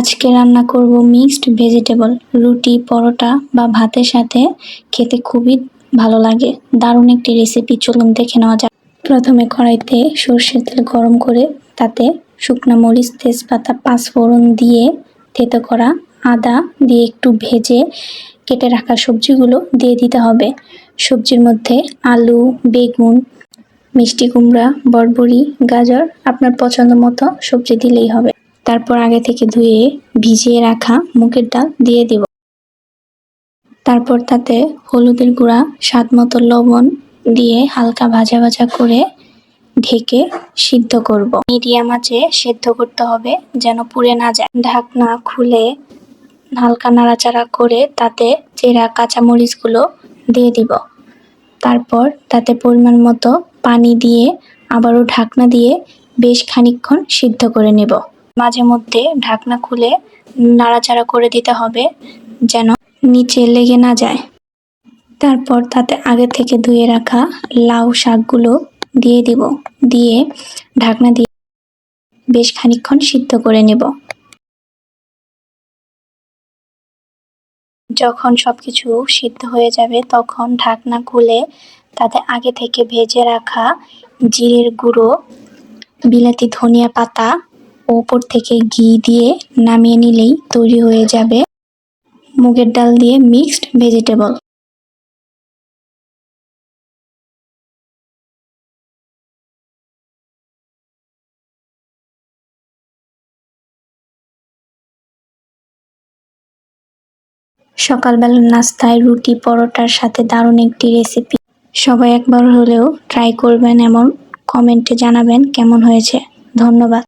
আজকে রান্না করব মিক্সড ভেজিটেবল রুটি, পরোটা বা ভাতের সাথে খেতে খুবই ভালো লাগে। দারুণ একটি রেসিপি চলুন দেখে নেওয়া যাক। প্রথমে কড়াইতে সর্ষের তেল গরম করে, তাতে শুকনো মরিচ, তেজপাতা, পাঁচফোড়ন দিয়ে থেতো করা আদা দিয়ে একটু ভেজে কেটে রাখা সবজিগুলো দিয়ে দিতে হবে। সবজির মধ্যে আলু, বেগুন, মিষ্টি কুমড়া বরবরি গাজর আপনার পছন্দ মতো সবজি দিলেই হবে। তারপর আগে থেকে ধুয়ে ভিজিয়ে রাখা মুগের ডাল দিয়ে দিব। তারপর তাতে হলুদের গুঁড়া, স্বাদ মতো লবণ দিয়ে হালকা ভাজা ভাজা করে ঢেকে সিদ্ধ করব। মিডিয়াম আঁচে সেদ্ধ করতে হবে যেন পুড়ে না যায়। ঢাকনা খুলে হালকা নাড়াচাড়া করে তাতে চেরা কাঁচামরিচগুলো দিয়ে দিব। তারপর তাতে পরিমাণ মতো পানি দিয়ে আবারও ঢাকনা দিয়ে বেশ খানিকক্ষণ সিদ্ধ করে নেব। মাঝে মধ্যে ঢাকনা খুলে নাড়াচাড়া করে দিতে হবে, যেন নিচে লেগে না যায়। তারপর তাতে আগে থেকে ধুয়ে রাখা লাউ শাকগুলো দিয়ে দিব। দিয়ে ঢাকনা দিয়ে বেশ খানিকক্ষণ সিদ্ধ করে নেব। যখন সবকিছু সিদ্ধ হয়ে যাবে, তখন ঢাকনা খুলে তাতে আগে থেকে ভেজে রাখা জিরের গুঁড়ো, বিলাতি ধনিয়া পাতা ওপর থেকে ঘি দিয়ে নামিয়ে নিলেই তৈরি হয়ে যাবে মুগের ডাল দিয়ে মিক্সড ভেজিটেবল। সকালবেলার নাস্তায় রুটি পরোটার সাথে দারুণ একটি রেসিপি। সবাই একবার হলেও ট্রাই করবেন এমন কমেন্টে জানাবেন কেমন হয়েছে। ধন্যবাদ।